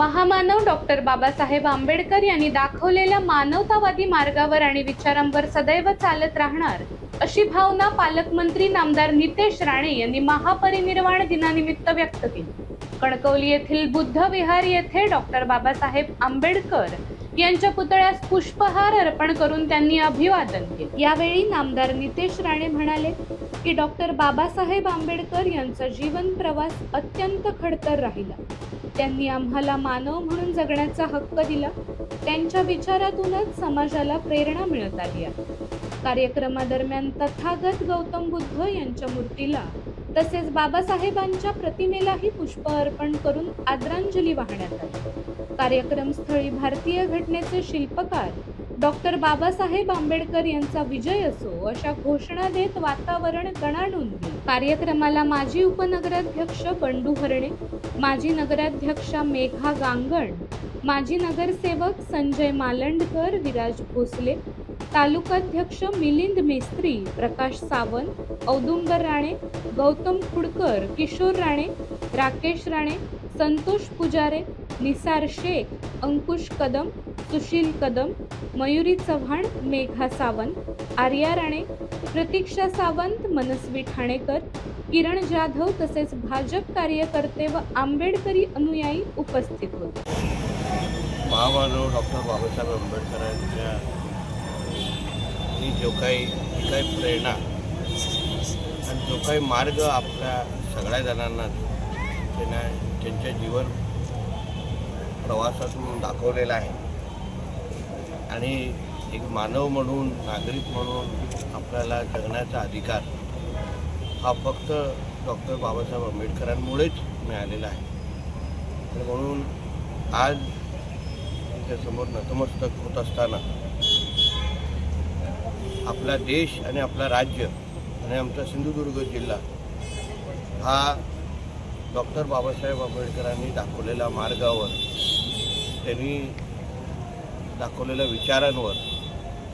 महामानव डॉक्टर बाबासाहेब आंबेडकर यांनी दाखवलेल्या मानवतावादी मार्गावर आणि विचारांवर सदैव चालत राहणार अशी भावना पालकमंत्री नामदार नितेश राणे यांनी महापरिनिर्वाण दिनानिमित्त व्यक्त केली. कणकवली येथील बुद्ध विहार येथे डॉक्टर बाबासाहेब आंबेडकर यांच्या पुतळ्यास पुष्पहार अर्पण करून त्यांनी अभिवादन केले. यावेळी नामदार नितेश राणे म्हणाले की डॉक्टर बाबासाहेब आंबेडकर यांचा जीवन प्रवास अत्यंत खडतर राहिला. त्यांनी आम्हाला मानव म्हणून जगण्याचा हक्क दिला. त्यांच्या विचारातूनच समाजाला प्रेरणा मिळत आली आहे. कार्यक्रमादरम्यान तथागत गौतम बुद्ध यांच्या मूर्तीला तसेच बाबासाहेबांच्या प्रतिमेलाही पुष्प अर्पण करून आदरांजली वाहण्यात आली. कार्यक्रमस्थळी भारतीय घटनेचे शिल्पकार डॉक्टर बाबासाहेब आंबेडकर यांचा विजय असो अशा घोषणा देत वातावरण दणाणून कार्यक्रमाला माजी उपनगराध्यक्ष बंडू हरणे माजी नगराध्यक्षा मेघा गांगण माजी नगरसेवक संजय मालंडकर विराज भोसले तालुकाध्यक्ष मिलिंद मेस्त्री प्रकाश सावंत औदुंबर राणे गौतम खुडकर किशोर राणे राकेश राणे संतोष पुजारे निसार शेख अंकुश कदम सुशील कदम मयुरी चव्हाण मेघा सावंत आर्या राणे प्रतीक्षा सावंत मनस्वी ठाणेकर किरण जाधव तसेच भाजप कार्यकर्ते व आंबेडकरी अनुयायी उपस्थित होते. महामानव डॉक्टर बाबासाहेब आंबेडकरांच्या ही जो काही जी काही प्रेरणा आणि जो काही मार्ग आपल्या सगळ्या जणांना त्यांना त्यांच्या जीवन प्रवासातून दाखवलेला आहे. आणि एक मानव म्हणून नागरिक म्हणून आपल्याला जगण्याचा अधिकार हा फक्त डॉक्टर बाबासाहेब आंबेडकरांमुळेच मिळालेला आहे. आणि म्हणून आज त्याच्यासमोर नतमस्तक होत असताना आपला देश आणि आपला राज्य आणि आमचा सिंधुदुर्ग जिल्हा हा डॉक्टर बाबासाहेब आंबेडकरांनी दाखवलेल्या मार्गावर त्यांनी दाखवलेल्या विचारांवर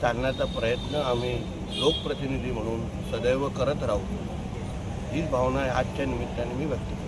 चालण्याचा प्रयत्न आम्ही लोकप्रतिनिधी म्हणून सदैव करत राहू. हीच भावना आजच्या निमित्ताने मी व्यक्त करतो.